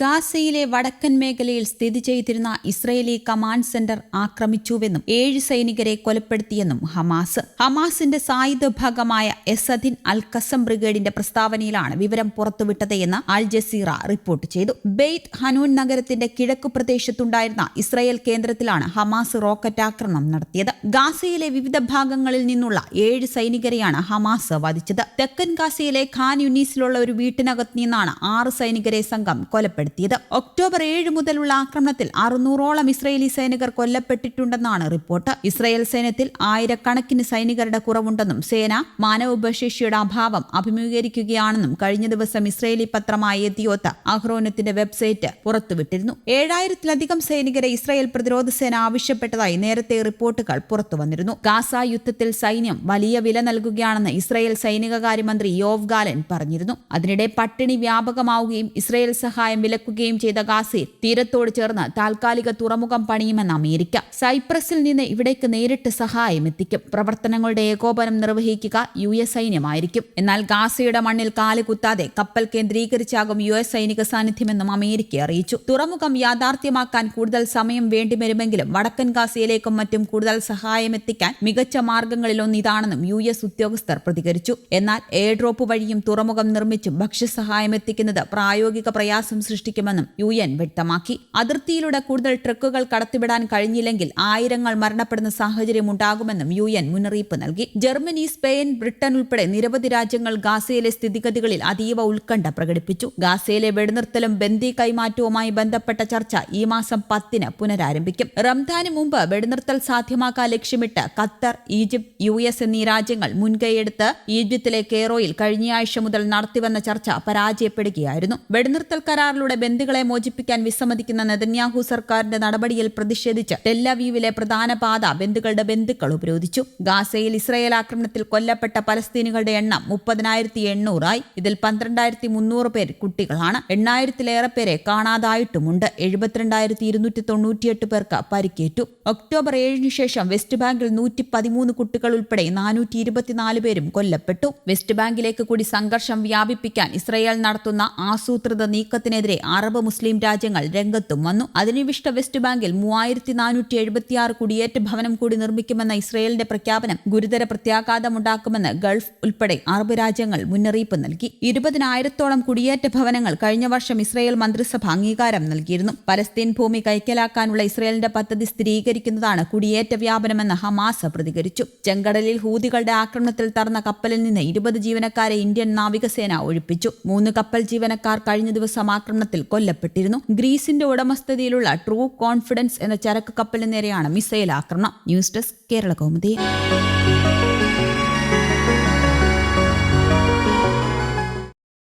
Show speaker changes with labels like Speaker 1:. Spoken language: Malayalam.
Speaker 1: ഗാസയിലെ വടക്കൻ മേഖലയിൽ സ്ഥിതി ചെയ്തിരുന്ന ഇസ്രയേലി കമാൻഡ് സെന്റർ ആക്രമിച്ചുവെന്നും ഏഴ് സൈനികരെ കൊലപ്പെടുത്തിയെന്നും ഹമാസ്. ഹമാസിന്റെ സായുധ ഭാഗമായ എസദിൻ അൽ കസം ബ്രിഗേഡിന്റെ പ്രസ്താവനയിലാണ് വിവരം പുറത്തുവിട്ടത് എന്ന് അൽ ജസീറ റിപ്പോർട്ട് ചെയ്തു. ബെയ്ത്ത് ഹനൂൻ നഗരത്തിന്റെ കിഴക്കു പ്രദേശത്തുണ്ടായിരുന്ന ഇസ്രയേൽ കേന്ദ്രത്തിലാണ് ഹമാസ് റോക്കറ്റ് ആക്രമണം നടത്തിയത്. ഗാസയിലെ വിവിധ ഭാഗങ്ങളിൽ നിന്നുള്ള ഏഴ് സൈനികരെയാണ് ഹമാസ് വധിച്ചത്. തെക്കൻ ഗാസയിലെ ഖാൻ യുനീസിലുള്ള ഒരു വീട്ടിനകത്ത് നിന്നാണ് ആറ് സൈനികരെ സംഘം കൊലപ്പെടുത്തിയത് ഒക്ടോബർ ഏഴ് മുതലുള്ള ആക്രമണത്തിൽ അറുന്നൂറോളം ഇസ്രയേലി സൈനികർ കൊല്ലപ്പെട്ടിട്ടുണ്ടെന്നാണ് റിപ്പോർട്ട്. ഇസ്രയേൽ സൈന്യത്തിൽ ആയിരക്കണക്കിന് സൈനികരുടെ കുറവുണ്ടെന്നും സേന മാനവോപശേഷിയുടെ അഭാവം അഭിമുഖീകരിക്കുകയാണെന്നും കഴിഞ്ഞ ദിവസം ഇസ്രയേലി പത്രമായ എത്തിയോത്ത അഹ്റോനത്തിന്റെ വെബ്സൈറ്റ് പുറത്തുവിട്ടിരുന്നു. ഏഴായിരത്തിലധികം സൈനികരെ ഇസ്രയേൽ പ്രതിരോധ സേന ആവശ്യപ്പെട്ടതായി നേരത്തെ റിപ്പോർട്ടുകൾ പുറത്തുവന്നിരുന്നു. ഗാസ യുദ്ധത്തിൽ സൈന്യം വലിയ വില നൽകുകയാണെന്ന് ഇസ്രയേൽ സൈനികകാര്യമന്ത്രി യോവ് ഗാലൻ പറഞ്ഞിരുന്നു. അതിനിടെ പട്ടിണി വ്യാപകമാവുകയും ഇസ്രയേൽ സഹായം വിലക്കുകയും ചെയ്ത ഗാസയിൽ തീരത്തോട് ചേർന്ന് താൽക്കാലിക തുറമുഖം പണിയുമെന്ന് അമേരിക്ക. സൈപ്രസിൽ നിന്ന് ഇവിടേക്ക് നേരിട്ട് സഹായം എത്തിക്കും. പ്രവർത്തനങ്ങളുടെ ഏകോപനം നിർവഹിക്കുക യു എസ് സൈന്യമായിരിക്കും. എന്നാൽ ഗാസയുടെ മണ്ണിൽ കാലുകുത്താതെ കപ്പൽ കേന്ദ്രീകരിച്ചാകും യു എസ് സൈനിക സാന്നിധ്യമെന്നും അമേരിക്ക അറിയിച്ചു. തുറമുഖം യാഥാർത്ഥ്യമാക്കാൻ കൂടുതൽ സമയം വേണ്ടിവരുമെങ്കിലും വടക്കൻ ഗാസയിലേക്കും മറ്റും കൂടുതൽ സഹായം എത്തിക്കാൻ മികച്ച മാർഗങ്ങളിലൊന്ന് ഇതാണെന്നും യു എസ് ഉദ്യോഗസ്ഥർ പ്രതികരിച്ചു. എന്നാൽ എയർ ഡ്രോപ്പ് വഴിയും തുറമുഖം നിർമ്മിച്ചും ഭക്ഷ്യസഹായം എത്തിക്കുന്നത് പ്രായോഗിക പ്രയാസം സൃഷ്ടിക്കുമെന്നും യു എൻ വ്യക്തമാക്കി. അതിർത്തിയിലൂടെ കൂടുതൽ ട്രക്കുകൾ കടത്തിവിടാൻ കഴിഞ്ഞില്ലെങ്കിൽ ആയിരങ്ങൾ മരണപ്പെടുന്ന സാഹചര്യം ഉണ്ടാകുമെന്നും യു എൻ മുന്നറിയിപ്പ് നൽകി. ജർമ്മനി സ്പെയിൻ ബ്രിട്ടൻ ഉൾപ്പെടെ നിരവധി രാജ്യങ്ങൾ ഗാസയിലെ സ്ഥിതിഗതികളിൽ അതീവ ഉത്കണ്ഠ പ്രകടിപ്പിച്ചു. ഗാസയിലെ വെടിനിർത്തലും ബന്ദി കൈമാറ്റവുമായി ബന്ധപ്പെട്ട ചർച്ച ഈ മാസം പത്തിന് പുനരാരംഭിക്കും. റംദാന് മുമ്പ് വെടിനിർത്തൽ സാധ്യമാക്കാൻ ലക്ഷ്യമിട്ട് ഖത്തർ ഈജിപ്ത് യു എസ് എന്നീ രാജ്യങ്ങൾ മുൻകൈയെടുത്ത് ഈജിപ്തിലെ കേറോയിൽ കഴിഞ്ഞയാഴ്ച മുതൽ നടത്തിവന്ന ചർച്ച പരാജയപ്പെടുകയായിരുന്നു. വെടിനിർത്തൽ കരാറിലൂടെ ബന്ധുക്കളെ മോചിപ്പിക്കാൻ വിസമ്മതിക്കുന്ന നെതന്യാഹു സർക്കാരിന്റെ നടപടിയിൽ പ്രതിഷേധിച്ച് ടെല്ലവീവിലെ പ്രധാന പാത ബന്ധുക്കളുടെ ബന്ധുക്കൾ ഉപരോധിച്ചു. ഗാസയിൽ ഇസ്രയേൽ ആക്രമണത്തിൽ കൊല്ലപ്പെട്ട പലസ്തീനുകളുടെ എണ്ണം മുപ്പതിനായിരത്തി എണ്ണൂറായി. ഇതിൽ പന്ത്രണ്ടായിരത്തി മുന്നൂറ് പേർ കുട്ടികളാണ്. എണ്ണായിരത്തിലേറെ പേരെ കാണാതായിട്ടുമുണ്ട്. എഴുപത്തിരണ്ടായിരത്തി ഇരുന്നൂറ്റി തൊണ്ണൂറ്റിയെട്ട് പേർക്ക് പരിക്കേറ്റു. ഒക്ടോബർ ഏഴിന് ശേഷം വെസ്റ്റ് ബാങ്കിൽ നൂറ്റി പതിമൂന്ന് കുട്ടികൾ ഉൾപ്പെടെ നാനൂറ്റി ഇരുപത്തിനാല് പേരും കൊല്ലപ്പെട്ടു. വെസ്റ്റ് ബാങ്കിലേക്ക് കൂടി സംഘർഷം വ്യാപിപ്പിക്കാൻ ഇസ്രയേൽ നടത്തുന്ന ആസൂത്രിത നീക്കത്തിനെതിരെ അറബ് മുസ്ലിം രാജ്യങ്ങൾ രംഗത്തും വന്നു. അധിനിവിഷ്ട വെസ്റ്റ് ബാങ്കിൽ മൂവായിരത്തി നാനൂറ്റി എഴുപത്തിയാറ് കുടിയേറ്റ ഭവനം കൂടി നിർമ്മിക്കുമെന്ന ഇസ്രയേലിന്റെ പ്രഖ്യാപനം ഗുരുതര പ്രത്യാഘാതമുണ്ടാക്കുമെന്ന് ഗൾഫ് ഉൾപ്പെടെ അറബ് രാജ്യങ്ങൾ മുന്നറിയിപ്പ് നൽകി. ഇരുപതിനായിരത്തോളം കുടിയേറ്റ ഭവനങ്ങൾ കഴിഞ്ഞ വർഷം ഇസ്രയേൽ മന്ത്രിസഭ അംഗീകാരം നൽകിയിരുന്നു. പലസ്തീൻ ഭൂമി കൈക്കലാക്കാനുള്ള ഇസ്രയേലിന്റെ പദ്ധതി സ്ഥിരീകരിക്കുന്നതാണ് കുടിയേറ്റ വ്യാപനമെന്ന് ഹമാസ് പ്രതികരിച്ചു. ചെങ്കടലിൽ ഹൂതികളുടെ ആക്രമണത്തിൽ തറന്ന കപ്പലിൽ നിന്ന് ഇരുപത് ജീവനക്കാരെ ഇന്ത്യൻ നാവികസേന ഒഴിപ്പിച്ചു. മൂന്ന് കപ്പൽ ജീവനക്കാർ കഴിഞ്ഞ ദിവസം ആക്രമണത്തിൽ കൊല്ലപ്പെട്ടിരുന്നു. ഗ്രീസിന്റെ ഉടമസ്ഥതയിലുള്ള ട്രൂ കോൺഫിഡൻസ് എന്ന ചരക്ക് കപ്പലിന് നേരെയാണ് മിസൈൽ ആക്രമണം. News desk Kerala Kaumudi.